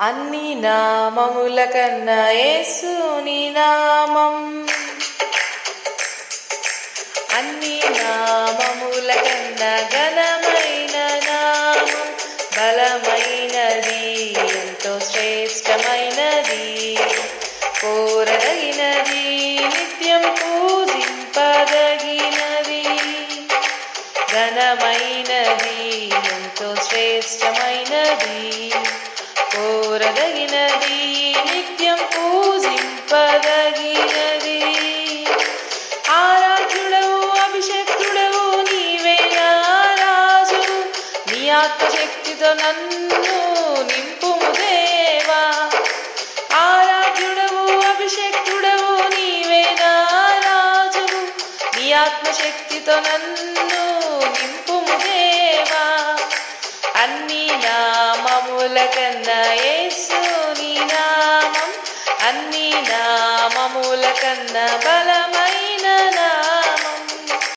అన్ని నామముల కన్నా యేసుని నామం. అన్ని నామముల కన్నా ఘనమైన నామం. బలమైనది ఎంతో శ్రేష్టమైనది. కోరదగినది నిత్యం పూజింపదగినది. ఘనమైనది ఎంతో శ్రేష్టమైనది. కోరదగినది నిత్యం పూజింపదగినది. ఆరాధ్యుడవు అభిషక్తుడవు నీవే నా రాజు నీ ఆత్మశక్తితో నన్ను నింపుము దేవా. ఆరాధ్యుడవు అభిషక్తుడవు నీవే నా రాజు నీ ఆత్మశక్తితో నన్ను నామముల కన్నా యేసు నీ నామం. అన్ని నామముల కన్నా బలమైన